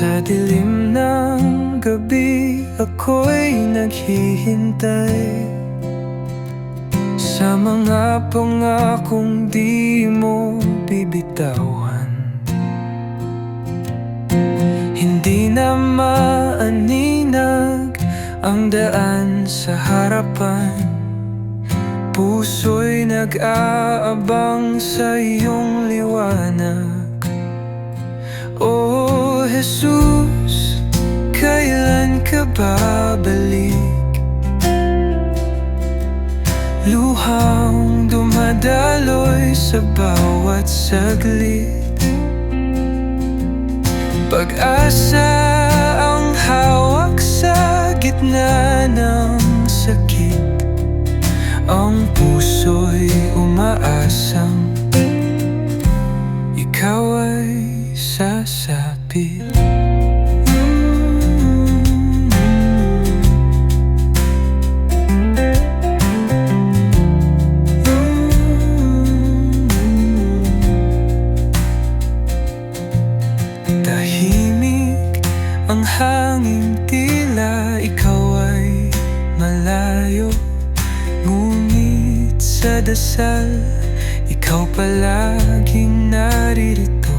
Sa dilim ng gabi ako'y naghihintay. Sa mga pangakong di mo bibitawan. Hindi na maaninag ang daan sa harapan. Puso'y nag-aabang sa iyong liwanag Jesus, kailan ka babalik? Luhang dumadaloy sa bawat saglit. Pag-asa ang hawak sa gitna ng sakit. Ang puso'y umaasang. Ikaw ay sasapit sa dasal ikaw palaging naririto.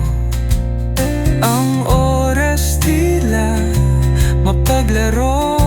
Ang oras tila mapaglarong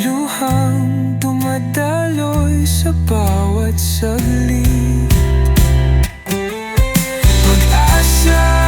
Luhang dumadaloy sa bawat saglit. Pag-asa